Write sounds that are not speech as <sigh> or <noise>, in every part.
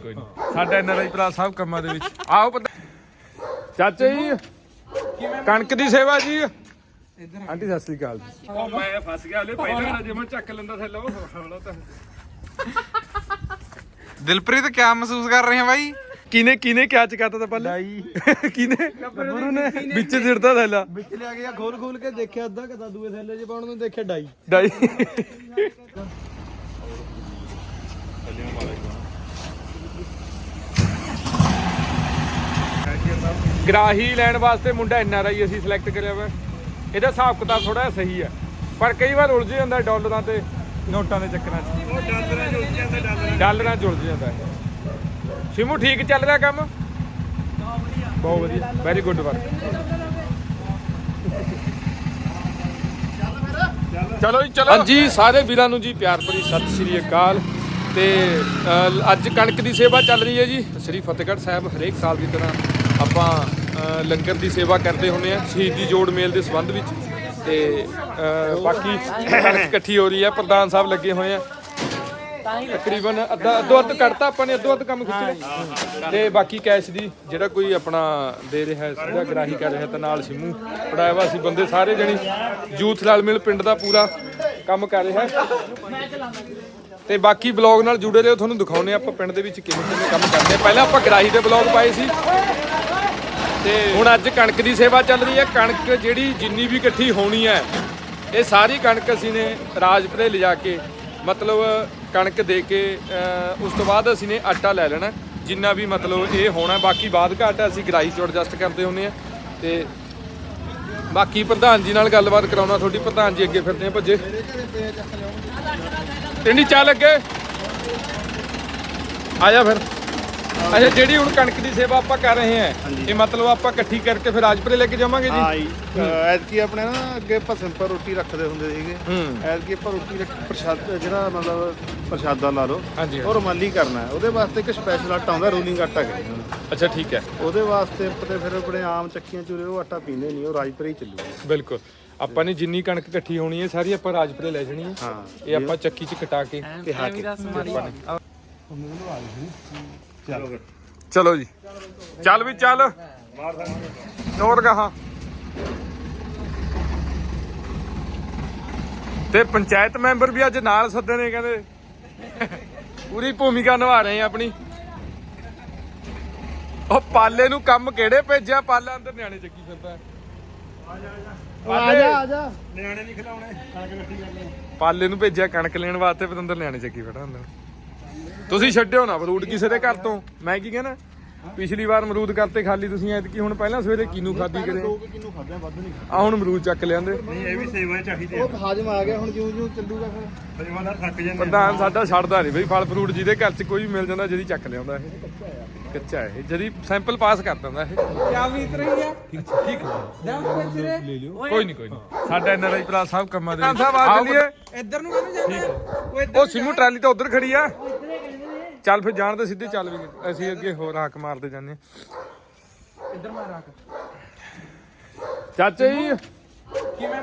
ਕੋਈ ਨਹੀਂ ਸਾਡਾ ਐਨਆਰਆਈ ਭਰਾ ਸਾਹਿਬ ਕੰਮਾਂ ਦੇ ਵਿੱਚ। ਆਓ ਪਤਾ ਚਾਚਾ ਜੀ ਕਣਕ ਦੀ ਸੇਵਾ ਜੀ। ਆਂਟੀ ਸਤਿ ਸ੍ਰੀ ਅਕਾਲ ਜੀ। ਉਹ ਮੈਂ ਫਸ ਗਿਆ ਹਲੇ ਪਹਿਲਾਂ ਨਾ ਜੇ ਮੈਂ ਚੱਕ ਲੈਂਦਾ ਥੱਲੇ ਉਹ ਹੌਲਾ ਤਾਂ। ਦਿਲਪ੍ਰੀਤ ਕਿਆ ਮਹਿਸੂਸ ਕਰ ਰਹੇ ਹੈ ਬਾਈ? ਕਿਨੇ ਕਿਨੇ ਕਿਆ ਚਕਾਤਾ ਤਾਂ ਪਹਿਲਾਂ? ਕਿਨੇ ਗੁਰੂ ਨੇ ਵਿੱਚ ਸਿਰਦਾ ਥੈਲਾ। ਵਿੱਚ ਲਿਆ ਗਿਆ ਖੋਲ ਖੋਲ ਕੇ ਦੇਖਿਆ ਅੱਧਾ ਕਦਾ ਦੂਏ ਥੈਲੇ 'ਚ ਪਾਉਣ ਨੂੰ ਦੇਖਿਆ ਡਾਈ। ਡਾਈ। ਗਰਾਹੀ ਲੈਣ ਵਾਸਤੇ ਮੁੰਡਾ ਐਨ ਆਰ ਆਈ ਅਸੀਂ ਸਿਲੈਕਟ ਕਰਿਆ ਵਾ। ਇਹਦਾ ਹਿਸਾਬ ਕਿਤਾਬ ਥੋੜਾ ਜਿਹਾ ਸਹੀ ਹੈ ਪਰ ਕਈ ਵਾਰ ਉਲਝ ਜਾਂਦਾ ਡਾਲਰਾਂ ਤੇ ਨੋਟਾਂ ਦੇ ਚੱਕਰਾਂ 'ਚ। ਉਹ ਡਾਲਰਾਂ 'ਚ ਉਲਝ ਜਾਂਦਾ ਡਾਲਰਾਂ 'ਚ ਉਲਝ ਜਾਂਦਾ ਸ਼ਿਮੂ, ਠੀਕ ਚੱਲ ਰਿਹਾ ਕੰਮ? ਬਹੁਤ ਵਧੀਆ। ਵੈਰੀ ਗੁੱਡ ਵਰਕ ਚਲੋ ਜੀ, ਚਲੋ। ਹਾਂਜੀ, ਸਾਰੇ ਵੀਰਾਂ ਨੂੰ ਜੀ ਪਿਆਰ ਭਰੀ ਸਤਿ ਸ੍ਰੀ ਅਕਾਲ। ਤੇ ਅੱਜ ਕਣਕ ਦੀ ਸੇਵਾ ਚੱਲ ਰਹੀ ਹੈ ਜੀ। ਸ੍ਰੀ ਫਤਿਹਗੜ੍ਹ ਸਾਹਿਬ ਹਰੇਕ ਸਾਲ ਦੀ ਤਰ੍ਹਾਂ ਆਪਾਂ ਲੰਗਰ ਦੀ ਸੇਵਾ ਕਰਦੇ ਹੁੰਦੇ ਆ ਸ਼ਹੀਦੀ ਜੋੜ ਮੇਲ ਦੇ ਸੰਬੰਧ ਵਿੱਚ। ਤੇ ਬਾਕੀ ਕਣਕ ਇਕੱਠੀ ਹੋ ਰਹੀ ਹੈ, ਪ੍ਰਧਾਨ ਸਾਹਿਬ ਲੱਗੇ ਹੋਏ ਆ। ਤਕਰੀਬਨ ਅੱਧਾ, ਅੱਧੋ ਅੱਧ ਕੱਢਤਾ ਆਪਾਂ ਨੇ, ਅੱਧੋ ਅੱਧ ਕੰਮ ਖਿੱਚ ਲਿਆ। ਤੇ ਬਾਕੀ ਕੈਸ਼ ਦੀ, ਜਿਹੜਾ ਕੋਈ ਆਪਣਾ ਦੇ ਰਿਹਾ ਹੈ ਸਿੱਧਾ ਗ੍ਰਾਹੀ ਕਰ ਰਿਹਾ ਤਾਂ ਨਾਲ ਸਿਮੂ, ਪੜਾਇਆ ਵਾ ਸੀ ਬੰਦੇ ਸਾਰੇ ਜਣੀ। ਯੂਥ ਨਾਲ ਮਿਲ ਪਿੰਡ ਦਾ ਪੂਰਾ ਕੰਮ ਕਰ ਰਿਹਾ। ਹੈ ਤੇ ਬਾਕੀ ਬਲੌਗ ਨਾਲ ਜੁੜੇ ਰਹੋ, ਤੁਹਾਨੂੰ ਦਿਖਾਉਨੇ ਆਪਾਂ ਪਿੰਡ ਦੇ ਵਿੱਚ ਕਿਵੇਂ ਕਿਵੇਂ ਕੰਮ ਕਰਦੇ ਆ ਪਹਿਲਾਂ ਆਪਾਂ ਗਰਾਹੀ ਦੇ ਬਲੌਗ ਪਾਏ ਸੀ। ਤੇ ਹੁਣ ਅੱਜ ਕਣਕ ਦੀ ਸੇਵਾ ਚੱਲ ਰਹੀ ਹੈ। ਕਣਕ ਜਿਹੜੀ ਜਿੰਨੀ ਵੀ ਇਕੱਠੀ ਹੋਣੀ ਹੈ, ਇਹ ਸਾਰੀ ਕਣਕ ਅਸੀਂ ਨੇ ਰਾਜਪੁਰੇ ਲਿਜਾ ਕੇ, ਮਤਲਬ ਕਣਕ ਦੇ ਕੇ ਉਸ ਤੋਂ ਬਾਅਦ ਅਸੀਂ ਨੇ ਆਟਾ ਲੈ ਲੈਣਾ। ਜਿੰਨਾ ਵੀ ਮਤਲਬ ਇਹ ਹੋਣਾ, ਬਾਕੀ ਬਾਅਦ ਘਾਟ ਅਸੀਂ ਗਰਾਈ ਚੋਂ ਐਡਜਸਟ ਕਰਦੇ ਹੁੰਦੇ ਆ ਤੇ ਬਾਕੀ ਪ੍ਰਧਾਨ ਜੀ ਨਾਲ ਗੱਲਬਾਤ ਕਰਾਉਣਾ, ਤੁਹਾਡੀ ਪ੍ਰਧਾਨ ਜੀ ਅੱਗੇ ਫਿਰਦੇ ਆ, ਭੱਜੇ। ਟਿੰਡੀ ਚੱਲ ਅੱਗੇ। ਆਇਆ ਫਿਰ। ਅੱਛਾ ਜਿਹੜੀ ਹੁਣ ਕਣਕ ਦੀ ਸੇਵਾ ਆਪਾਂ ਕਰ ਰਹੇ ਹਾਂ ਇਹ ਮਤਲਬ ਆਪਾਂ ਇਕੱਠੀ ਕਰਕੇ ਫਿਰ ਰਾਜਪੁਰੇ ਲੈ ਕੇ ਜਾਵਾਂਗੇ ਜੀ? ਹਾਂ ਜੀ। ਐਤਕੀ ਆਪਣੇ ਨਾ ਅੱਗੇ ਆਪਾਂ ਸਿੰਪਲ ਰੋਟੀ ਰੱਖਦੇ ਹੁੰਦੇ ਸੀਗੇ। ਐਤਕੀ ਆਪਾਂ ਰੋਟੀ ਰੱਖ ਪ੍ਰਸ਼ਾਦ ਜਿਹੜਾ ਮਤਲਬ ਪ੍ਰਸ਼ਾਦਾ ਲਾ ਲਓ ਹਾਂਜੀ ਉਹ ਰੁਮਾਲੀ ਕਰਨਾ ਹੈ। ਉਹਦੇ ਵਾਸਤੇ ਇੱਕ ਸਪੈਸ਼ਲ ਆਟਾ ਆਉਂਦਾ ਰੂਲਿੰਗ ਆਟਾ ਕਹਿੰਦੇ। ਅੱਛਾ ਠੀਕ ਹੈ। ਉਹਦੇ ਵਾਸਤੇ ਪਤੇ ਫਿਰ ਆਪਣੇ ਆਮ ਚੱਕੀਆਂ ਚੂਰੇ ਉਹ ਆਟਾ ਪੀਂਦੇ ਨਹੀਂ ਉਹ ਰਾਜਪੁਰੇ ਹੀ ਚੱਲੂਗਾ। ਬਿਲਕੁਲ। ਆਪਾਂ ਨੇ ਜਿੰਨੀ ਕਣਕ ਇਕੱਠੀ ਹੋਣੀ ਹੈ ਸਾਰੀ ਆਪਾਂ ਰਾਜਪੁਰੇ ਲੈ ਜਾਣੀ ਹੈ। ਹਾਂ। ਇਹ ਆਪਾਂ ਚੱਕੀ 'ਚ ਕਟਾ ਕੇ ਕਿਹਾ ਕੇ ਚਲੋ ਜੀ। ਚੱਲ ਵੀ ਚੱਲ। ਨੋਟ ਗਾਹਾਂ ਤੇ ਪੰਚਾਇਤ ਮੈਂਬਰ ਵੀ ਅੱਜ ਨਾਲ ਸੱਦੇ ਨੇ ਕਹਿੰਦੇ। ਪੂਰੀ ਭੂਮਿਕਾ ਨਿਭਾ ਰਹੇ ਆ ਆਪਣੀ। ਉਹ ਪਾਲੇ ਨੂੰ ਕੰਮ ਕਿਹੜੇ ਭੇਜਿਆ? ਪਾਲਾ ਅੰਦਰ ਨਿਆਣੇ ਚੱਕੀ ਫਿਰਦਾ। ਆ ਜਾ ਆ ਜਾ। ਪਾਲੇ ਨੂੰ ਭੇਜਿਆ ਕਣਕ ਲੈਣ ਵਾਸਤੇ ਪਤੰਦਰ ਨਿਆਣੇ ਚੱਕੀ ਫੜਾ ਹੁੰਦਾ। ਤੁਸੀਂ ਛੱਡਿਓ ਨਾ ਅਮਰੂਦ ਕਿਸੇ ਦੇ ਘਰ ਤੋਂ। ਮੈਂ ਕੀ ਕਹਿਣਾ? ਪਿਛਲੀ ਵਾਰ ਅਮਰੂਦ ਕਰਤੇ ਖਾਲੀ ਤੁਸੀਂ ਐਤਕੀ ਹੁਣ ਪਹਿਲਾਂ ਸਵੇਰੇ ਕਿਨੂੰ ਖਾਦੀ ਕਰੇ ਦੋ ਕੁ ਕਿਲੋ ਖਾਦੇ ਵੱਧ ਨਹੀਂ ਆ ਹੁਣ ਅਮਰੂਦ ਚੱਕ ਲਿਆਂਦੇ। ਉਹ ਹਾਜ਼ਮ ਆ ਗਿਆ ਹੁਣ ਜਿਉਂ ਜਿਉਂ ਚੱਲੂਗਾ ਫਿਰ। ਪ੍ਰਧਾਨ ਸਾਡਾ ਛੱਡਦਾ ਨਹੀਂ ਬਈ ਫਲ ਫਰੂਟ ਜਿਹਦੇ ਘਰ 'ਚ ਕੋਈ ਵੀ ਮਿਲ ਜਾਂਦਾ ਜਿਹਦੀ ਚੱਕ ਲਿਆਉਂਦਾ ਇਹ। ਕੱਚਾ ਹੈ ਇਹ ਜਦੀ ਸੈਂਪਲ ਪਾਸ ਕਰ ਦਿੰਦਾ ਇਹ। ਕਿਆ ਬੀਤ ਰਹੀ ਆ। ਠੀਕ ਠੀਕ ਜਾਂ ਫਿਰ ਕੋਈ ਨਹੀਂ ਕੋਈ ਨਹੀਂ। ਸਾਡਾ ਐਨਆਰਆਈ ਭਰਾ ਸਾਹਿਬ ਕੰਮਾਂ ਦੇ ਵਿੱਚ। ਆਓ ਇੱਧਰ ਨੂੰ ਕਹਿੰਦੇ ਜਾਂਦੇ ਉਹ ਸਿੰਮੂ ਟਰਾਲੀ ਤਾਂ ਉਧਰ ਖੜੀ ਆ। ਚੱਲ ਫਿਰ ਜਾਣ ਤੇ ਸਿੱਧੇ ਚੱਲ ਵੀ। ਅਸੀਂ ਅੱਗੇ ਹੋਰ ਹਾਕ ਮਾਰਦੇ ਜਾਂਦੇ। ਇੱਧਰ ਮਾਰ ਰੱਖ ਚਾਚਾ ਜੀ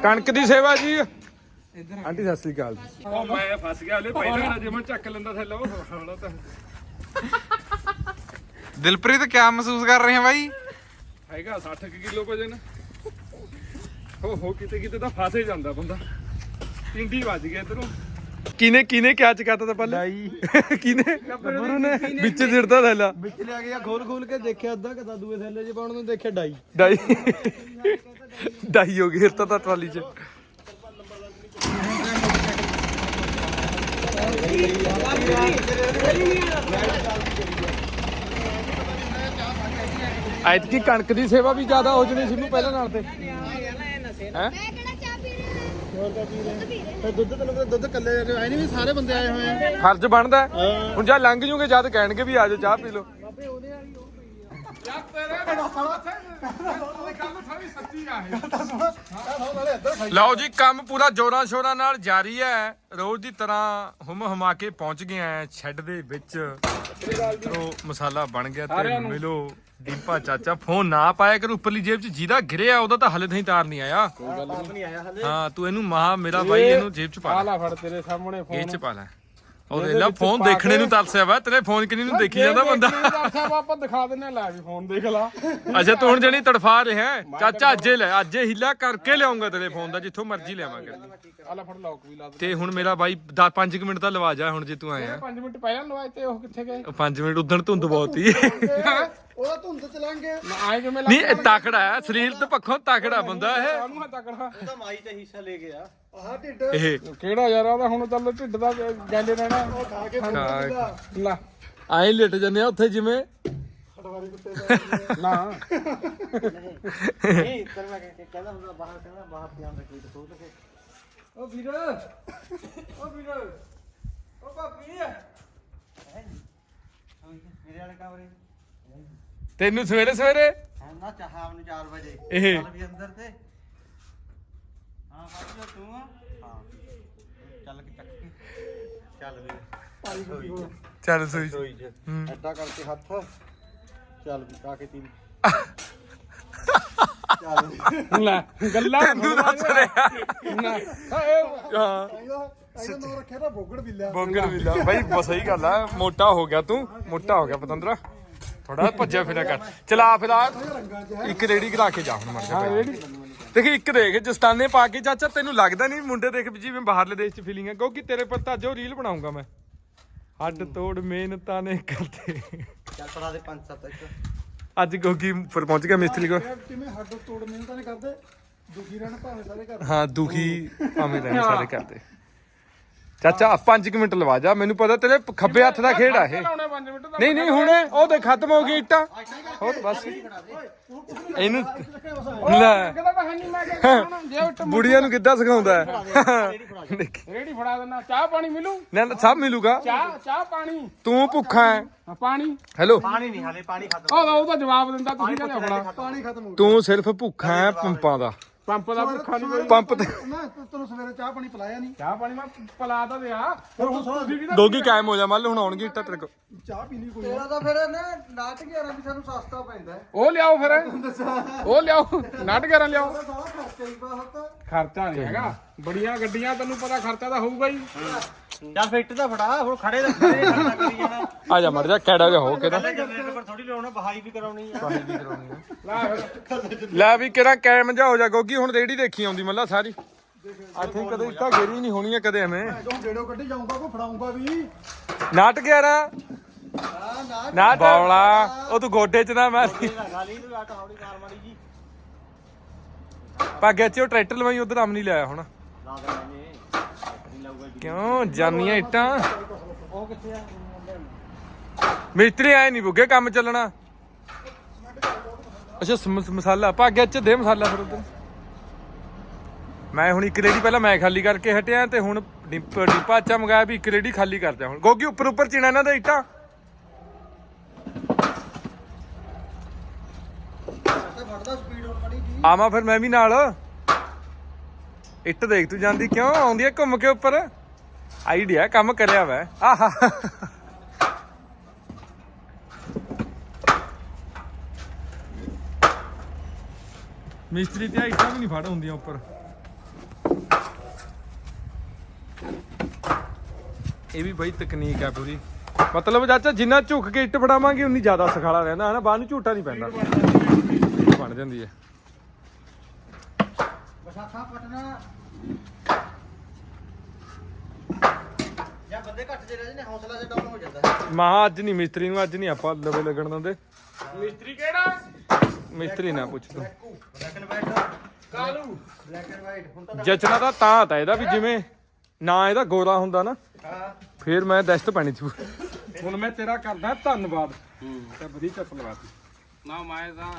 ਕਣਕ ਦੀ ਸੇਵਾ ਜੀ। ਇੱਧਰ ਆਂਟੀ ਸਤਿ ਸ੍ਰੀ ਅਕਾਲ ਜੀ। ਉਹ ਮੈਂ ਫਸ ਗਿਆ ਹਲੇ ਪਹਿਲਾਂ ਨਾ ਜੇ ਮੈਂ ਚੱਕ ਲੈਂਦਾ ਥੱਲੇ ਉਹ ਹੌਲਾ ਤਾਂ। ਦਿਲਪ੍ਰੀਤ ਕਿਆ ਮਹਿਸੂਸ ਕਰ ਰਹੇ ਹੈ ਬਾਈ? ਹੈਗਾ 60 ਕਿਲੋ ਵਜਨ। ਹੋ ਹੋ ਕਿਤੇ ਕਿਤੇ ਤਾਂ ਫਸ ਹੀ ਜਾਂਦਾ ਬੰਦਾ। ਟਿੰਡੀ ਵੱਜ ਗਿਆ ਇਧਰੋਂ। ਕਿਨੇ ਕਿਨੇ ਕਿਆ ਚਕਾਤਾ ਤਾਂ ਪਹਿਲਾਂ <laughs> ਕਿਨੇ ਗੁਰੂ ਨੇ ਵਿੱਚ ਸਿਰਦਾ ਥੈਲਾ। ਵਿੱਚ ਲਿਆ ਗਿਆ ਖੋਲ ਖੋਲ ਕੇ ਦੇਖਿਆ ਅੱਧਾ ਕਦਾ ਦੂਏ ਥੈਲੇ 'ਚ ਪਾਉਣ ਨੂੰ ਦੇਖਿਆ ਡਾਈ। ਡਾਈ। ਡਾਈ ਹੋ ਗਈ ਤਾਂ ਟਰਾਲੀ 'ਚ। ਐਤਕੀ ਕਣਕ ਦੀ ਸੇਵਾ ਵੀ ਜ਼ਿਆਦਾ ਹੋ ਜਣੀ ਸੀ ਨੂੰ ਪਹਿਲਾਂ ਨਾਲ ਤੇ। ਹੈ? ਫਿਰ ਦੁੱਧ ਤੈਨੂੰ ਪਤਾ ਦੁੱਧ ਕੱਲੇ ਆਏ ਨਹੀਂ ਵੀ ਸਾਰੇ ਬੰਦੇ ਆਏ ਹੋਏ ਆ? ਫਰਜ਼ ਬਣਦਾ ਹੈ। ਹੁਣ ਜਾਂ ਲੰਘ ਜੂਗੇ ਜਦ ਕਹਿਣਗੇ ਵੀ ਆਜੋ ਚਾਹ ਪੀ ਲਓ। ਲਓ ਜੀ ਕੰਮ ਪੂਰਾ ਜੋਰਾਂ ਸ਼ੋਰਾਂ ਨਾਲ ਜਾਰੀ ਹੈ। ਰੋਜ਼ ਦੀ ਤਰ੍ਹਾਂ ਹੁਮ ਹੁਮਾ ਕੇ ਪਹੁੰਚ ਗਏ ਆ ਸ਼ੈੱਡ ਦੇ ਵਿੱਚ। ਤੋ ਮਸਾਲਾ ਬਣ ਗਿਆ ਤੇ ਮਿਲੋ। ਦੀਪਾ ਚਾਚਾ ਫੋਨ ਨਾ ਪਾਇਆ ਕਰ ਉੱਪਰਲੀ ਜੇਬ 'ਚ ਜਿਹਦਾ ਗਿਰਿਆ ਉਹਦਾ ਤਾਂ ਹਲੇ ਤਾਈਂ ਤਾਰ ਨਹੀਂ ਆਇਆ। ਹਾਂ ਤੂੰ ਇਹਨੂੰ ਮਹਾ ਮੇਰਾ ਬਾਈ ਇਹਨੂੰ ਜੇਬ 'ਚ ਪਾ ਲੈ। ਆਲਾ ਫੜ ਤੇਰੇ ਸਾਹਮਣੇ ਇਹ 'ਚ ਪਾ ਲੈ। ਉਹ ਦੇਖ ਲੈ ਫੋਨ ਦੇਖਣੇ ਨੂੰ ਤਰਸਿਆ ਵਾ ਤੇਰੇ ਫੋਨ ਕਿੰਨੀ ਨੂੰ ਦੇਖੀ ਜਾਂਦਾ ਬੰਦਾ? ਸਾਹਿਬ ਆਪਾਂ ਦਿਖਾ ਦਿੰਨੇ ਲੈ ਵੀ ਫੋਨ ਦੇਖ ਲਾ। ਅੱਛਾ ਤੂੰ ਹੁਣ ਜਣੀ ਤੜਫਾ ਰਿਹਾ ਹੈ। ਚਾਚਾ ਅੱਜੇ ਲੈ ਅੱਜੇ ਹਿੱਲਾ ਕਰਕੇ ਲਿਆਉਂਗਾ ਤੇਰੇ ਫੋਨ ਦਾ ਜਿੱਥੋਂ ਮਰਜ਼ੀ ਲਿਆਵਾਂਗੇ। ਆ ਲੈ ਫੜ ਲੌਕ ਵੀ ਲਾ ਦੇ ਤੇ ਹੁਣ ਮੇਰਾ ਬਾਈ 5 ਮਿੰਟ ਤਾਂ ਲਵਾ ਜਾ ਹੁਣ ਜੇ ਤੂੰ ਆਇਆ। 5 ਮਿੰਟ ਪਹਿਲਾਂ ਲਵਾਏ ਤੇ ਉਹ ਕਿੱਥੇ ਗਏ? 5 ਮਿੰਟ ਉਦਣ ਧੁੰਦ ਬਹੁਤ ਹੀ ਉਹਦਾ ਧੁੰਦ ਚ ਲੰਘੇ ਨਾ ਆਏ ਕਿਵੇਂ ਨਹੀਂ ਇਹ ਤਕੜਾ ਹੈ ਸਰੀਰ ਤੇ ਪੱਖੋਂ ਤਕੜਾ ਬੰਦਾ ਇਹ। ਕਾਹਨੂੰ ਹੈ ਤਕੜਾ। ਉਹਦਾ ਮਾਈ ਤੇ ਹਿੱਸਾ ਲੈ ਗਿਆ ਆਹ ਢਿੱਡ। ਇਹ ਕਿਹੜਾ ਯਾਰ ਉਹਦਾ ਹੁਣ ਚੱਲ ਢਿੱਡ ਦਾ ਗੈਲੇ ਰਹਿਣਾ। ਖਾ ਕੇ ਖਾ- ਲੈ। ਆਏ ਲਿਟ ਜੰਨੇ ਆ ਉੱਥੇ ਜਿਵੇਂ। ਹਟਵਾਰੀ ਕੁੱਤੇ ਦਾ। ਨਾ। ਨਹੀਂ ਤੇਰੇ ਮੈਂ ਕਹਿੰਦਾ ਹੁੰਦਾ ਬਾਹਰ ਕਹਿੰਦਾ ਬਾਹਰ ਧਿਆਨ ਰੱਖੀ ਤੇ ਸੋਚ ਕੇ। ਓ ਵੀਰ ਓ ਵੀਰ ਓ ਭਾਬੀ। ਮੇਰੇ ਵਾਲੇ ਕਮਰੇ? ਤੈਨੂੰ ਸਵੇਰੇ ਸਵੇਰੇ ਨਾ ਚਾਹਾਂ ਨੂੰ 4 ਵਜੇ। ਇਹ। ਚੱਲ ਵੀ ਅੰਦਰ ਤੇ। ਹਾਂ ਤੂੰ ਹਾਂ। ਚੱਲ ਕੇ ਚੱਕ ਕੇ। ਚੱਲ ਵੀ। ਹੋਈ ਚੱਲ ਸੋਈ ਰੋਈ ਚ ਐਡਾ ਕਰਕੇ ਹੱਥ। ਚੱਲ ਵੀ ਕਾ ਕੇ ਤੀਨ। ਚੱਲ ਲੈ ਗੱਲਾਂ ਤੈਨੂੰ ਦੱਸ ਰਿਹਾ। ਨਾ ਹਾਂ ਨਾਮ ਰੱਖਿਆ ਤਾਂ ਬੋਗੜ ਬਿੱਲਿਆ ਬੋਂਗਰ ਵਿਲਾ ਬਾਈ ਬਸ ਸਹੀ ਗੱਲ ਆ। ਮੋਟਾ ਹੋ ਗਿਆ ਤੂੰ। ਮੋਟਾ ਹੋ ਗਿਆ ਪਤੰਦਰਾ। ਥੋੜਾ ਭੱਜਿਆ ਫਿਰਿਆ ਕਰ। ਚਲਾ ਫਿਰਾ ਇੱਕ ਰੇੜੀ ਕਰਾ ਕੇ ਜਾ ਹੁਣ ਮਰ ਜਾ ਰੇੜੀ। ਦੇਖੀ ਇੱਕ ਦੇਖ ਜਸਤਾਨੇ ਪਾ ਕੇ ਚਾਚਾ ਤੈਨੂੰ ਲੱਗਦਾ ਨਹੀਂ ਮੁੰਡੇ ਦੇਖ ਵੀ ਜਿਵੇਂ ਬਾਹਰਲੇ ਦੇਸ਼ ਚ ਫੀਲਿੰਗ ਹੈ ਕਿਉਂਕਿ ਤੇਰੇ ਪਰ ਤਾਂ ਉਹ ਰੀਲ ਬਣਾਉਂਗਾ ਮੈਂ। ਹੱਡ ਤੋੜ ਮਿਹਨਤਾਂ ਨੇ ਕਰਦੇ। ਚੱਲ ਪੜਾ ਦੇ 5 7 ਇੱਕ। ਅੱਜ ਗੋਗੀ ਪਰ ਪਹੁੰਚ ਗਿਆ ਮਿਸਤਰੀ ਕੋ ਕਿਵੇਂ ਹੱਡ ਤੋੜ ਮਿਹਨਤਾਂ ਨਹੀਂ ਕਰਦੇ ਦੁਖੀ ਰਹਿਣ ਭਾਵੇਂ ਸਾਰੇ ਘਰ ਹਾਂ ਦੁਖੀ ਭਾਵੇਂ ਰਹਿਣ ਸਾਰੇ ਕਰਦੇ। ਚਾਚਾ 5 ਮਿੰਟ ਲਵਾ ਜਾ ਮੈਨੂੰ ਪਤਾ ਤੇਰੇ ਖੱਬੇ ਹੱਥ ਦਾ ਖੇਡ ਆ ਇਹ। ਲਾਉਣੇ 5 ਮਿੰਟ ਦਾ ਨਹੀਂ ਨਹੀਂ ਹੁਣ ਉਹ ਤੇ ਖਤਮ ਹੋ ਗਈ ਇੱਟਾਂ। ਹੋਰ ਬਸ। ਇਹਨੂੰ ਲੈ। ਬੁੜੀਆਂ ਨੂੰ ਕਿੱਦਾਂ ਸਿਖਾਉਂਦਾ। ਰੇੜੀ ਫੜਾ ਦੇਣਾ ਚਾਹ ਪਾਣੀ ਮਿਲੂ? ਨਾ ਸਭ ਮਿਲੂਗਾ। ਚਾਹ ਚਾਹ ਪਾਣੀ। ਤੂੰ ਭੁੱਖਾ ਹੈ। ਪਾਣੀ। ਹੈਲੋ। ਪਾਣੀ ਨਹੀਂ ਹਾਲੇ ਪਾਣੀ ਖਤਮ ਉਹ ਉਹਦਾ ਜਵਾਬ ਦਿੰਦਾ ਤੁਸੀਂ ਕਹਿੰਦੇ ਆਪਣਾ? ਪਾਣੀ ਖਤਮ ਹੋ ਤੂੰ ਸਿਰਫ ਭੁੱਖਾ ਹੈ ਪੰਪਾਂ ਦਾ। ਪੰਪ ਦਾ ਭੁੱਖਾ ਨਹੀਂ ਕੋਈ। ਪੰਪ ਤੇ ਮੈਂ ਤੈਨੂੰ ਸਵੇਰੇ ਚਾਹ ਪਾਣੀ ਪਿਲਾਇਆ ਨਹੀਂ। ਚਾਹ ਪਾਣੀ ਮੈਂ ਪਲਾ ਤਾਂ ਦਿਆ। ਫਿਰ ਹੁਣ ਤੁਸੀਂ ਵੀ ਤਾਂ ਦੋਗੀ ਕਾਇਮ ਹੋ ਜਾ ਮੰਨ ਲਓ ਹੁਣ ਆਉਣਗੇ ਇੱਟਾਂ ਤੇਰੇ ਕੋਲ। ਚਾਹ ਪੀ ਲਈ ਕੋਈ ਤੇਰਾ ਤਾਂ ਫਿਰ ਨਾ ਨਾਟ 11 ਵੀ ਸਾਨੂੰ ਸਸਤਾ ਪੈਂਦਾ ਉਹ ਲਿਆਓ ਫਿਰ। ਉਹ ਲਿਆਓ। ਲਿਆਓ। ਖਰਚਾ ਹੀ ਬਹੁਤ ਖਰਚਾ ਨਹੀਂ ਹੈਗਾ। ਬੜੀਆਂ ਗੱਡੀਆਂ ਤੈਨੂੰ ਪਤਾ ਖਰਚਾ ਤਾਂ ਹੋਊਗਾ ਹੀ। ਚੱਲ ਫਿੱਟ ਤਾਂ ਫੜਾ ਹੁਣ ਖੜੇ ਦਾ ਖੜੇ ਖੜਨਾ ਕਰੀ ਜਾਣਾ। ਆ ਜਾ ਮਰ ਜਾ ਕੈੜਾ ਜਾ ਹੋ ਕੇ ਨਾ ਜਨਰੇਟਰ ਪਰ ਥੋੜੀ ਲਾਉਣਾ ਬਹਾਈ ਵੀ ਕਰਾਉਣੀ ਆ। ਲੈ ਫਿਰ। ਲੈ ਵੀ ਕਿਹੜਾ ਕਾਇਮ ਜਾ ਹੋ ਜਾ ਗੋਗੀ ਹੁਣ ਰੇੜੀ ਦੇਖੀ ਆਉਂਦੀ ਮੱਲਾ ਸਾਰੀ। ਆਈ ਥਿੰਕ ਕਦੇ ਇੱਟਾਂ ਗੇਰੀ ਨਹੀਂ ਹੋਣੀਆਂ ਕਦੇ ਐਵੇਂ। ਜਦੋਂ ਡੇੜੋ ਕੱਢੀ ਜਾਊਂਗਾ ਕੋ ਫੜਾਊਂਗਾ ਵੀ। ਨਾਟ ਗਿਆ ਰਾ ਹਾਂ ਨਾ ਨਾ ਬੌਲਾ। ਉਹ ਤੂੰ ਗੋਡੇ ਚ ਨਾ ਮੈਂ ਗਾਲੀ ਨੂੰ ਆਟ ਹੌਲੀ ਮਾਰ ਮਾਰੀ ਜੀ। ਪਾਗੇ ਚ ਉਹ ਟਰੈਕਟਰ ਲਵਾਈ ਉਧਰ ਆਮ ਨਹੀਂ ਲਿਆਇਆ ਹੁਣ ਲਾ ਦੇ ਮੈਨੇ ਨਹੀਂ ਲਾਊਗਾ ਕਿਉਂ? ਜਾਨੀਆਂ ਇੱਟਾਂ? ਉਹ ਕਿੱਥੇ ਆ ਮਿਸਤਰੀ ਆਏ ਨਹੀਂ ਬੁੱਗੇ ਕੰਮ ਚੱਲਣਾ। ਅੱਛਾ ਸਮ- ਮਸਾਲਾ। ਭਾਗਿਆ ਚ ਦੇ ਮਸਾਲਾ ਫਿਰ ਉਧਰ। ਮੈਂ ਹੁਣ ਇੱਕ ਰੇੜੀ ਪਹਿਲਾਂ ਮੈਂ ਖਾਲੀ ਕਰਕੇ ਹਟਿਆ ਤੇ ਹੁਣ ਡਿੰਪ ਡਿੰਪਾ ਚਾ ਮੰਗਾਇਆ ਵੀ ਇੱਕ ਰੇੜੀ ਖਾਲੀ ਕਰ ਹੁਣ। ਗੋਗੀ, ਉੱਪਰ ਉੱਪਰ ਚੀਣਾ ਇਹਨਾਂ ਦਾ ਇੱਟਾਂ। ਤੇ ਫੜਦਾ ਸਪੀਡ ਹੋਰ ਮੜੀ ਜੀ ਆਵਾਂ ਫਿਰ ਮੈਂ ਵੀ ਨਾਲ। ਇੱਟ ਦੇਖ ਤੂੰ ਜਾਂਦੀ ਕਿਉਂ? ਆਉਂਦੀ ਹੈ ਘੁੰਮ ਕੇ ਉੱਪਰ। ਆਈਡੀਆ, ਕੰਮ ਕਰਿਆ ਵੈ। ਆਹਾ। ਮਿਸਤਰੀ ਤੇ ਇੱਟਾਂ ਵੀ ਨਹੀਂ ਫੜ ਹੁੰਦੀਆਂ ਉੱਪਰ। ਇਹ ਵੀ ਬਈ ਤਕਨੀਕ ਹੈ ਪੂਰੀ। ਮਤਲਬ ਚਾਚਾ, ਜਿੰਨਾ ਝੁੱਕ ਕੇ ਇੱਟ ਫੜਾਵਾਂਗੇ, ਉਨੀ ਜ਼ਿਆਦਾ ਸਖਾਲਾ ਰਹਿੰਦਾ, ਹਨਾ? ਬਾਹਰ ਨੂੰ ਝੂਟਾ ਨਹੀਂ ਪੈਂਦਾ। ਬਣ ਜਾਂਦੀ ਹੈ। ਬਸਾਖਾ ਪਟਨਾ ਜਾਂ ਬੰਦੇ ਘੱਟ ਜੇ ਰਹਿ ਨੇ ਹੌਸਲਾ ਜਿਹਾ ਡਾਊਨ ਹੋ ਜਾਂਦਾ ਹੈ। ਮਹਾ ਅੱਜ ਨਹੀਂ ਮਿਸਤਰੀ ਨੂੰ ਅੱਜ ਨਹੀਂ ਆਪਾਂ ਲਵੇ ਲੱਗਣ ਦਿੰਦੇ। ਮਿਸਤਰੀ ਕਿਹੜਾ? ਮਿਸਤਰੀ ਨਾ ਪੁੱਛ ਤੂੰ। Black and white Kalu. Black and white ਹੁਣ ਤਾਂ ਜਚਣਾ ਤਾਂ ਤਾਂ ਤਾਂ ਇਹਦਾ ਵੀ ਜਿਵੇਂ ਨਾ ਇਹਦਾ ਗੋਰਾ ਹੁੰਦਾ ਨਾ ਹਾਂ। ਫਿਰ ਮੈਂ ਦਸਤ ਪੈਣੀ ਸੀ। ਹੁਣ ਮੈਂ ਤੇਰਾ ਕਰਦਾ ਧੰਨਵਾਦ। ਤੇ ਵਧੀਆ ਚੱਪ ਲਵਾਤੀ ਨਾ ਮੈਂ ਤਾਂ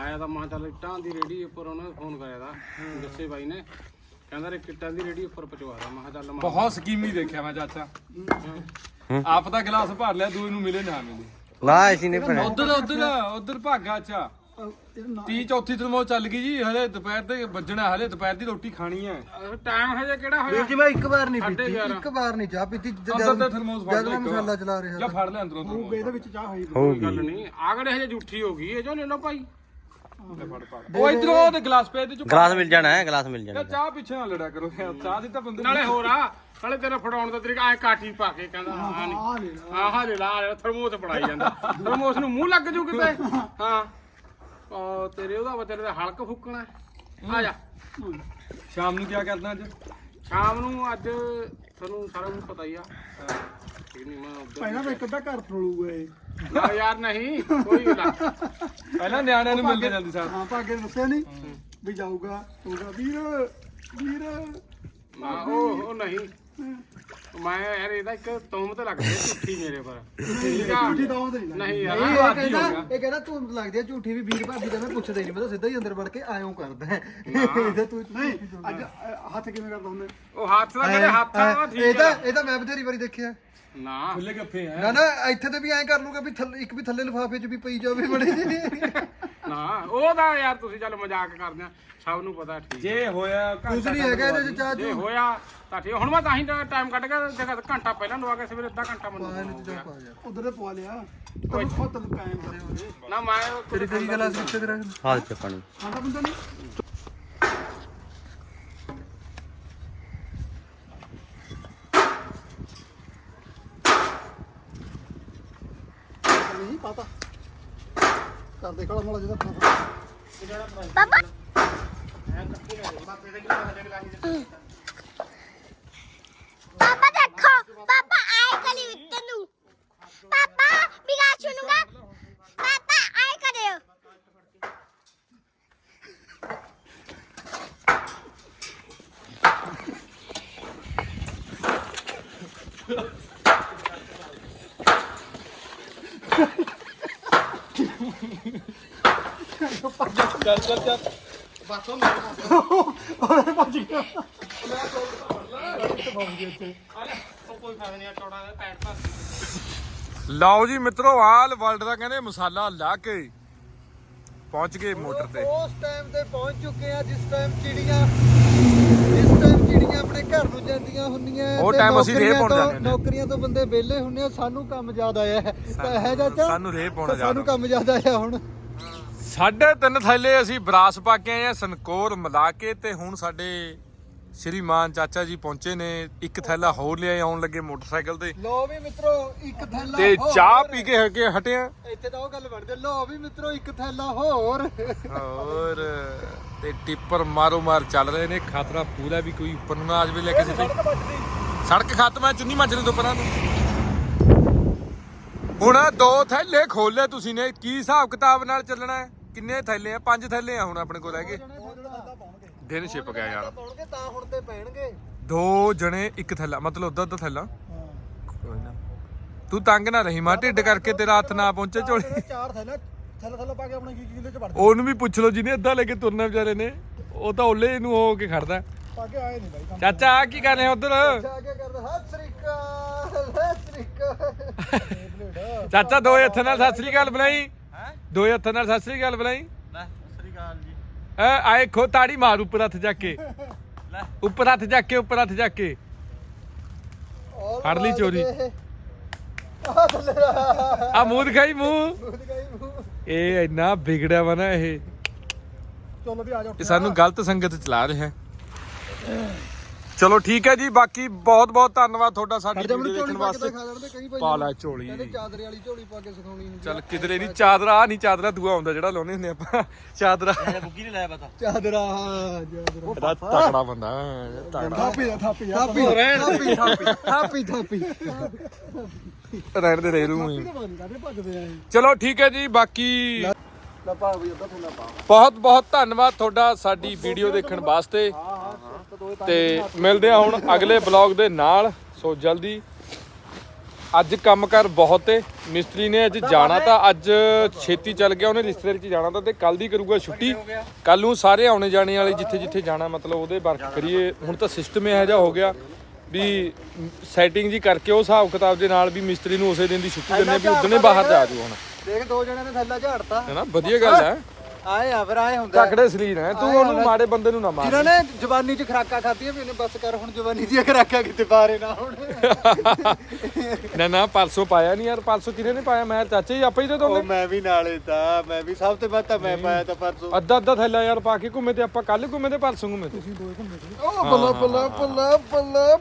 ਆਇਆ ਤਾਂ ਮਾਂ ਚੱਲ ਇੱਟਾਂ ਦੀ ਰੇੜੀ ਉੱਪਰ ਉਹਨੇ ਫੋਨ ਕਰਿਆ ਦਾ ਦੱਸੇ ਬਾਈ ਨੇ। ਕਹਿੰਦਾ ਰੇ ਕਿੱਟਾਂ ਦੀ ਰੇੜੀ ਉੱਪਰ ਪਹੁੰਚਵਾ ਦਾ। ਮੈਂ ਕਿਹਾ ਚੱਲ ਮੈਂ ਬਹੁਤ ਸਕੀਮੀ ਦੇਖਿਆ ਮੈਂ ਚਾਚਾ। ਆਪ ਦਾ ਗਲਾਸ ਭਰ ਲਿਆ ਦੂਏ ਨੂੰ ਮਿਲੇ ਨਾ ਮਿਲੇ। ਨਾ ਅਸੀਂ ਨੇ ਉਧਰ ਉਧਰ ਉਧਰ ਭਾਗਾ ਅੱਛਾ। 30 ਚੌਥੀ ਤਰਮੋ ਚੱਲ ਗਈ ਜੀ ਹਲੇ ਦੁਪਹਿਰ ਦੇ ਵੱਜਣਾ ਹਲੇ ਦੁਪਹਿਰ ਦੀ ਰੋਟੀ ਖਾਣੀ ਹੈ। ਟਾਈਮ ਹਜੇ ਕਿਹੜਾ ਵੀਰ ਜੀ ਮੈਂ ਇੱਕ ਵਾਰ ਨਹੀਂ ਪੀਤੀ। ਇੱਕ ਵਾਰ ਨਹੀਂ ਚਾਹ ਪੀਤੀ ਜਦ ਅੰਦਰ ਤੇ ਥਰਮੋਸ ਫੜ ਜਦ ਲੈ ਮਸਾਲਾ ਚਲਾ ਰਿਹਾ ਜਾਂ ਫੜ ਲੈ ਅੰਦਰੋਂ ਥਰਮੋਸ। ਇਹਦੇ ਵਿੱਚ ਚਾਹ ਹੋਈ। ਕੋਈ ਗੱਲ ਨਹੀਂ ਆਗੜੇ ਹਜੇ ਝੂਠੀ ਹੋ ਗਈ ਇਹ ਜੋ ਲੈ ਲਓ ਭਾਈ। ਉਹ ਇਧਰੋਂ ਤੇ ਗਲਾਸ ਪੇ ਤੇ ਚੁੱਪ ਗਲਾਸ ਮਿਲ ਜਾਣਾ ਹੈ ਗਲਾਸ ਮਿਲ ਜਾਣਾ ਚਾਹ ਪਿੱਛੇ ਨਾ ਲੜਿਆ ਕਰੋ ਯਾਰ, ਚਾਹ ਦੀ ਤਾਂ ਬੰਦੇ ਨਾਲੇ ਹੋਰ ਆ ਨਾਲੇ ਤੇਰਾ ਫੜਾਉਣ ਦਾ ਤਰੀਕਾ ਐ ਕਾਠੀ ਪਾ ਕੇ ਕਹਿੰਦਾ ਹਾਂ ਨਹੀਂ। ਹਾਂ ਹਾਂ ਲੈ ਲਾ ਆਹ ਲੈ ਥਰਮੋਸ ਫੜਾਈ ਜਾਂਦਾ। ਥਰਮੋਸ ਨੂੰ ਮੂੰਹ ਲੱਗ ਜੂ ਕਿਤੇ? ਹਾਂ। ਉਹ ਤੇਰੇ ਉਹਦਾ ਬਤੇਰੇ ਦਾ ਹਲਕ ਫੁੱਕਣਾ। ਆ ਜਾ। ਸ਼ਾਮ ਨੂੰ ਕੀ ਕਰਨਾ ਅੱਜ? ਸ਼ਾਮ ਨੂੰ ਅੱਜ ਤੁਹਾਨੂੰ ਸਾਰਿਆਂ ਨੂੰ ਪਤਾ ਹੀ ਆ। ਠੀਕ ਨਹੀਂ ਮੈਂ ਉੱਧਰ ਪਹਿਲਾਂ ਤਾਂ ਇੱਕ ਅੱਧਾ ਘਰ ਫਰੋਲੂਗਾ ਇਹ। ਨਾ ਯਾਰ ਨਹੀਂ ਕੋਈ ਗੱਲ ਪਹਿਲਾਂ ਨਿਆਣਿਆਂ ਨੂੰ ਮਿਲ ਕੇ ਜਾਂਦੀ ਸਾਰ। ਹਾਂ ਭਾਗੇ ਨੇ ਦੱਸਿਆ ਨਹੀਂ ਵੀ ਜਾਊਗਾ ਹੋਊਗਾ ਵੀਰ ਵੀਰ। ਨਾ ਉਹ ਉਹ ਨਹੀਂ। ਮੈਂ ਯਾਰ ਇਹਦਾ ਇੱਕ ਤੋਮਤ ਲੱਗਦੀ ਹੈ ਝੂਠੀ ਮੇਰੇ ਪਰ। ਠੀਕ ਆ? ਝੂਠੀ ਤਾਂ ਉਹਦੇ ਨਹੀਂ ਨਹੀਂ ਯਾਰ। ਇਹ ਕਹਿੰਦਾ ਇਹ ਕਹਿੰਦਾ ਤੂੰ ਲੱਗਦੀ ਆ ਝੂਠੀ ਵੀ ਵੀਰ ਭਾਬੀ ਦਾ ਮੈਂ ਪੁੱਛਦਾ ਹੀ ਨਹੀਂ ਮੈਂ ਤਾਂ ਸਿੱਧਾ ਹੀ ਅੰਦਰ ਵੜ ਕੇ ਆਇਓ ਕਰਦਾ ਹੈ। ਇਹਦਾ ਤੂੰ ਨਹੀਂ ਅੱਜ ਅ, ਹੱਥ ਕਿਵੇਂ ਕਰਦਾ ਹੁੰਦੇ ਉਹ ਹੱਥ ਦਾ ਮੇਰੇ ਹੱਥ ਆ ਇਹ ਠੀਕ ਤਾਂ ਆ। ਇਹ ਤਾਂ ਮੈਂ ਬਥੇਰੀ ਵਾਰੀ ਦੇਖਿਆ। ਨਾ। ਖੁੱਲੇ ਗੱਫੇ ਆ? ਨਾ ਨਾ ਇੱਥੇ ਤੇ ਵੀ ਐਂ ਕਰ ਲੂਗਾ ਵੀ ਥੱਲੇ ਇੱਕ ਵੀ ਥੱਲੇ ਲਿਫਾਫੇ 'ਚ ਵੀ ਪਈ ਜਾਵੇ ਬੜੇ। ਜੀ ਨਾ ਉਹ ਤਾਂ ਯਾਰ ਤੁਸੀਂ ਚੱਲ ਮਜ਼ਾਕ ਕਰਦੇ ਆ ਸਭ ਨੂੰ ਪਤਾ ਠੀਕ ਜੇ ਹੋਇਆ ਕੁਝ ਨਹੀਂ ਹੈਗਾ ਇਹਦੇ 'ਚ ਚਾਹ ਜੇ ਚੂ ਹੋਇਆ ਤਾਂ ਠੀਕ ਹੁਣ ਮੈਂ ਤਾਂ ਹੀ ਟਾਈਮ ਕੱਢ ਕੇ ਜਗ੍ਹਾ ਘੰਟਾ ਪਹਿਲਾਂ ਲਵਾ ਕੇ ਸਵੇਰੇ ਅੱਧਾ ਘੰਟਾ ਮੈਨੂੰ ਹੋ ਗਿਆ। ਉਧਰ ਦੇ ਪਵਾ ਲਿਆ। ਤੈਨੂੰ ਖੁਦ ਕਾਇਮ ਕਰੇ ਨਾ ਮੈਂ ਤੇਰੀ ਤੇਰੀ ਗਲਾਸ ਕਿੱਥੇ ਤੇਰਾ ਹਾਲ ਚ ਪਾਣੀ ਆਂਦਾ ਬੰਦਾ ਨਹੀਂ? ਨਹੀਂ ਪਤਾ ਕਰਦੇ ਕੋਲ ਮੋਲਾ ਜਿਹਦਾ ਪਾਪਾ। ਦੇਖੋ, ਪਾਪਾ ਆਏ ਕਲੀ ਉੱਤੇ ਨੂੰ। ਪਾਪਾ ਬਿਗਾ ਸੁਣੂਗਾ? ਪਾਪਾ ਆਏ ਕਰਿਓ ਲਓ ਜੀ ਮਿੱਤਰੋ ਆਲ ਵਰਲਡ ਦਾ ਕਹਿੰਦੇ ਮਸਾਲਾ ਲਾ ਕੇ ਪਹੁੰਚ ਗਏ ਮੋਟਰ ਤੇ। ਉਸ ਟਾਈਮ ਤੇ ਪਹੁੰਚ ਚੁੱਕੇ ਆ ਜਿਸ ਟਾਈਮ ਚਿੜੀਆਂ ਜਿਸ ਟਾਈਮ ਚਿੜੀਆਂ ਆਪਣੇ ਘਰ ਨੂੰ ਜਾਂਦੀਆਂ ਹੁੰਦੀਆਂ ਉਹ time ਅਸੀਂ ਰੇਹ ਨੌਕਰੀਆਂ ਪਾਉਣ ਤੋਂ- ਜਾਂਦੇ ਹੁੰਦੇ। ਨੌਕਰੀਆਂ ਤੋਂ ਬੰਦੇ ਵਿਹਲੇ ਹੁੰਦੇ ਆ ਸਾਨੂੰ ਕੰਮ ਜ਼ਿਆਦਾ ਆਇਆ ਹੈ। ਤਾਂ ਹੈ ਚਾਚਾ? ਸਾਨੂੰ ਰੇਹ ਪਾਉਣਾ ਸਾਨੂੰ ਜ਼ਿਆਦਾ। ਕੰਮ ਜ਼ਿਆਦਾ ਆਇਆ ਹੁਣ। ਸਾਢੇ ਤਿੰਨ ਥੈਲੇ ਅਸੀਂ ਬਰਾਸ ਪਾ ਕੇ ਆਏ ਆ ਸਨਕੋਰ ਮਿਲਾ ਕੇ ਤੇ ਹੁਣ ਸਾਡੇ ਸ਼੍ਰੀਮਾਨ ਚਾਚਾ ਜੀ ਪਹੁੰਚੇ ਨੇ। ਇੱਕ ਥੈਲਾ ਹੋਰ ਲਿਆਏ ਆਉਣ ਲੱਗੇ ਮੋਟਰਸਾਈਕਲ ਤੇ। ਲੋ ਵੀ ਮਿੱਤਰੋ ਇੱਕ ਥੈਲਾ ਤੇ। ਚਾਹ ਪੀ ਕੇ ਹਕੇ ਹਟੇ ਆ। ਇੱਥੇ ਤਾਂ ਉਹ ਗੱਲ ਬਣਦੀ ਲੋ ਵੀ ਮਿੱਤਰੋ ਇੱਕ ਥੈਲਾ ਹੋਰ। ਹੋਰ ਤੇ ਟਿੱਪਰ ਮਾਰੋ ਮਾਰ ਚੱਲ ਰਹੇ ਨੇ। ਖਤਰਾ ਪੂਰਾ ਵੀ ਕੋਈ ਉੱਪਰ ਨੂੰ ਨਾ ਆ ਜਾਵੇ ਲੈ ਕਿਸੇ ਤੇ ਸੜਕ ਖਤਮ ਹੈ ਚੁੰਨੀ ਮੱਜਰੇ ਤੋਂ ਪਰਾਂ ਨੂੰ ਹੁਣ ਦੋ ਥੈਲੇ ਖੋਲੇ ਤੁਸੀਂ ਨੇ। ਕੀ ਹਿਸਾਬ ਕਿਤਾਬ ਨਾਲ ਚੱਲਣਾ ਹੈ? ਕਿੰਨੇ ਥੈਲੇ ਆ? ਪੰਜ ਥੈਲੇ ਆ ਹੁਣ ਆਪਣੇ ਕੋਲ ਹੈਗੇ ਦਿਨ ਛਿਪ ਗਿਆ ਯਾਰ। ਪਾਉਣਗੇ ਤਾਂ ਹੁਣ ਤੇ ਪੈਣਗੇ। ਦੋ ਜਣੇ ਇੱਕ ਥੈਲਾ ਮਤਲਬ ਉਧਰ ਦਾ ਥੈਲਾ ਕੋਈ ਨਾ। ਤੂੰ ਤੰਗ ਨਾ ਰਹੀ ਮਾ ਢਿੱਡ ਕਰਕੇ ਤੇਰਾ ਹੱਥ ਨਾ ਪਹੁੰਚੇ ਝੋਲੀ। ਚਾਰ ਥੈਲਾ ਥੈਲਾ ਥੈਲਾ ਪਾ ਕੇ ਆਪਣੇ ਕੀ ਕਿਲੇ ਚ ਵੜ ਉਹਨੂੰ ਵੀ ਪੁੱਛ ਲਓ ਜਿਹਨੇ ਅੱਧਾ ਲੈ ਕੇ ਤੁਰਨਾ ਵਿਚਾਰੇ ਨੇ ਉਹ ਤਾਂ ਓਲੇ ਨੂੰ ਹੋ ਕੇ ਖੜਦਾ। ਪਾ ਕੇ ਆਏ ਨਹੀਂ ਬਾਈ ਕੰਮ ਚਾਚਾ ਆ ਕੀ ਕਰ ਰਹੇ ਉਧਰ? ਕੇ ਕਰਦਾ ਚਾਚਾ ਦੋ ਹੱਥਾਂ ਨਾਲ ਸਤਿ ਸ੍ਰੀ ਅਕਾਲ ਬੁਲਾਈ। ਦੋ ਹੱਥਾਂ ਨਾਲ ਸਤਿ ਸ੍ਰੀ ਅਕਾਲ ਬੁਲਾਈ। ਲੈ ਸ੍ਰੀ ਅਕਾਲ ਜੀ। ਐ ਆਏ ਖੋ ਤਾੜੀ ਮਾਰ ਉੱਪਰ ਹੱਥ ਜਾ ਕੇ। ਉੱਪਰ ਹੱਥ ਜਾ ਕੇ ਉੱਪਰ ਹੱਥ ਜਾ ਕੇ। ਫੜ ਲਈ ਚੋਰੀ। ਆ ਥੱਲੇ ਆ ਮੂੰਹ ਦਿਖਾਈ ਮੂੰਹ। ਦੁੱਧ ਗਈ ਮੂੰਹ। ਇਹ ਇੰਨਾ ਵਿਗੜਿਆ ਵਾ ਨਾ ਇਹ। ਚਲੋ ਵੀ ਆ ਜਾਓ ਇਹ ਸਾਨੂੰ ਗਲਤ ਸੰਗਤ ਚਲਾ ਰਿਹਾ। ਚਲੋ ਠੀਕ ਹੈ ਜੀ ਬਾਕੀ ਬਹੁਤ ਬਹੁਤ ਧੰਨਵਾਦ ਤੁਹਾਡਾ ਸਾਡੀ ਵੀਡੀਓ ਦੇਖਣ ਵਾਸਤੇ। ਪਾ ਲੈ ਝੋਲੀ। ਕਹਿੰਦੇ ਚਾਦਰੇ ਵਾਲੀ ਝੋਲੀ ਪਾ ਕੇ ਸਿਖਾਉਣੀ ਹੁੰਦੀ ਚੱਲ ਕਿਧਰੇ ਨਹੀਂ ਚਾਦਰਾ ਆ ਨਹੀਂ ਚਾਦਰਾ ਦੂਆ ਹੁੰਦਾ ਜਿਹੜਾ ਲਾਉਨੇ ਹੁੰਦੇ ਆਪਾਂ। ਚਾਦਰਾ। ਬੁੱਕੀ ਨੇ ਲਾਇਆ ਪਤਾ। ਚਾਦਰਾ ਹਾਂ ਚਾਦਰਾ। ਇਹਦਾ ਤਕੜਾ ਬੰਦਾ ਤਕੜਾ। ਥਾਪੀ ਦਾ ਥਾਪੀ ਥਾਪੀ ਥਾਪੀ ਥਾਪੀ ਥਾਪੀ ਰਹਿਣ ਦੇ ਰਹਿ ਰੂ ਹੀ ਬੰਦ ਕਰਦੇ ਭੱਜਦੇ ਆ। ਚਲੋ ਠੀਕ ਹੈ ਜੀ ਬਾਕੀ ਬਹੁਤ ਬਹੁਤ ਧੰਨਵਾਦ ਤੁਹਾਡਾ ਸਾਡੀ ਵੀਡੀਓ ਦੇਖਣ ਵਾਸਤੇ। ਤੇ ਮਿਲਦੇ ਆ ਹੁਣ ਅਗਲੇ ਬਲੌਗ ਦੇ ਨਾਲ। ਸੋ ਜਲਦੀ। ਅੱਜ ਕੰਮ ਕਰ ਬਹੁਤ ਏ। ਮਿਸਤਰੀ ਨੇ ਅੱਜ ਜਾਣਾ ਤਾਂ ਅੱਜ ਛੇਤੀ ਚੱਲ ਗਿਆ। ਉਹਨੇ ਰਿਸ਼ਤੇਦਾਰੀ ਚ ਜਾਣਾ ਤਾਂ ਤੇ ਕੱਲ ਦੀ ਕਰੂਗਾ ਛੁੱਟੀ। ਕੱਲ ਨੂੰ ਸਾਰੇ ਆਉਣੇ ਜਾਣੇ ਵਾਲੇ ਜਿੱਥੇ ਜਿੱਥੇ ਜਾਣਾ ਮਤਲਬ ਉਹਦੇ ਵਰਕ ਕਰੀਏ। ਹੁਣ ਤਾਂ ਸਿਸਟਮ ਇਹੋ ਜਿਹਾ ਹੋ ਗਿਆ ਵੀ ਸੈਟਿੰਗ ਜੀ ਕਰਕੇ ਉਹ ਹਿਸਾਬ ਕਿਤਾਬ ਦੇ ਨਾਲ ਵੀ ਮਿਸਤਰੀ ਨੂੰ ਉਸੇ ਦਿਨ ਦੀ ਛੁੱਟੀ ਦਿੰਦੇ ਵੀ ਉਦਣੇ ਬਾਹਰ ਜਾ ਜੂ ਹੁਣ। ਦੇਖ ਦੋ ਜਣਿਆਂ ਨੇ ਥੱਲਾ ਝਾੜਤਾ। ਹੈ ਨਾ? ਵਧੀਆ ਗੱਲ ਹੈ। ਆਏ ਆ ਫਿਰ ਆਏ ਹੁੰਦਾ ਤਕੜੇ ਸਰੀਰ ਹੈ ਤੂੰ ਉਹਨੂੰ ਮਾੜੇ ਬੰਦੇ ਨੂੰ ਨਾ ਮਾਰ। ਜਿਨ੍ਹਾਂ ਨੇ ਜਵਾਨੀ 'ਚ ਖਰਾਕਾਂ ਖਾਧੀਆਂ ਵੀ ਉਹਨੇ ਬਸ ਕਰ ਹੁਣ ਜਵਾਨੀ ਦੀਆਂ ਖਰਾਕਾਂ ਕਿਤੇ ਬਾਰੇ ਨਾ ਹੁਣ। ਨਾ ਨਾ ਪਰਸੋਂ ਪਾਇਆ ਨਹੀਂ ਯਾਰ ਪਰਸੋਂ ਕਿਹਨੇ ਨੇ ਪਾਇਆ? ਮੈਂ ਚਾਚੇ ਹੀ ਆਪੇ ਹੀ ਤੇ ਉਹ ਦੋਨੇ। ਮੈਂ ਵੀ ਨਾਲੇ ਤਾਂ ਮੈਂ ਵੀ ਸਭ ਤੋਂ ਵੱਧ ਤਾਂ ਮੈਂ ਪਾਇਆ ਤਾਂ ਪਰਸੋਂ। ਅੱਧਾ ਅੱਧਾ ਥੈਲਾ ਯਾਰ ਪਾ ਕੇ ਘੁੰਮੇ ਤੇ ਆਪਾਂ ਕੱਲ ਘੁੰਮੇ ਤੇ ਪਰਸੋਂ ਘੁੰਮੇ ਤੇ। ਉਹ ਬੱਲਾ ਬੱਲਾ ਬੱਲਾ ਬੱਲਾ